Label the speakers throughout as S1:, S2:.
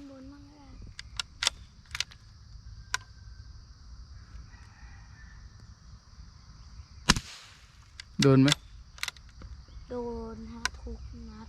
S1: าน
S2: บนบ้างก็ได้โดนไห
S1: ม
S2: โดนครับทุกนัด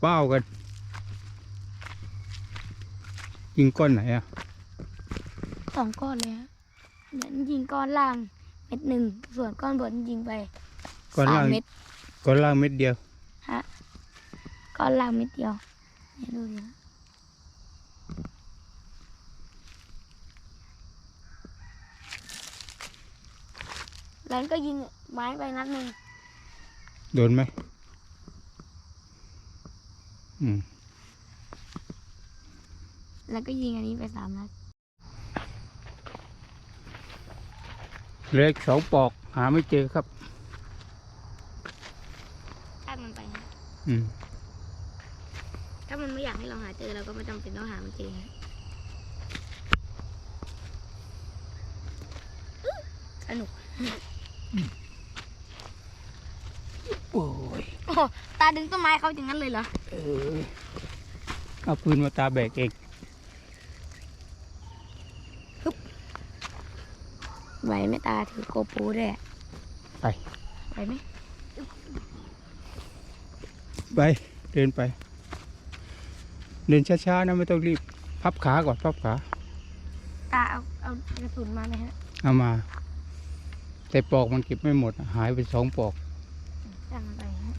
S2: ดเจนตาตุ่มหมก
S1: ดูเป้ากันยิงก้อนไหนอะ
S2: สองก้อนเลยฮะเหมือนยิงก้อนล่างเม็ดหนึ่งส่วนก้อนบนยิงไป
S1: ก้อน
S2: สา
S1: ล่ามง
S2: เม็ด
S1: ก้อนล่างเม็ดเดียว
S2: ฮะก้อนล่างเม็ดเดียวเนี่ยดูดิฮะแล้วก็ยิงไม้ไปนัดหนึ่ง
S1: โดนไหมอืม
S2: แล้วก็ยิงอันนี้ไปสามนัด
S1: เหล็กสองปอก หาไม่เจอครับ
S2: ถ้ามันไปฮะ
S1: อืม
S2: ถ้ามันไม่อยากให้เราหาเจอเราก็ไม่จำเป็นต้องหามันเจอฮะสนุก
S1: โอ้ย
S2: โอ้โหตาดึงต้นไม้เขาอย่างนั้นเลยเหรอ
S1: เออเอาปืนมาตาแบกเอง
S2: ไหวไหมตาถือโกโปรด้วยอะ
S1: ไป
S2: ไหวไหม
S1: ไปเดินไป เดินช้าๆนะไม่ต้องรีบ พับขาก่อนพับขา
S2: ตาเอาเอากระสุนมาไหมฮะ
S1: เอามา แต่ปอกมันเก็บไม่หมด หายไปสองปอก
S2: จังไปฮะ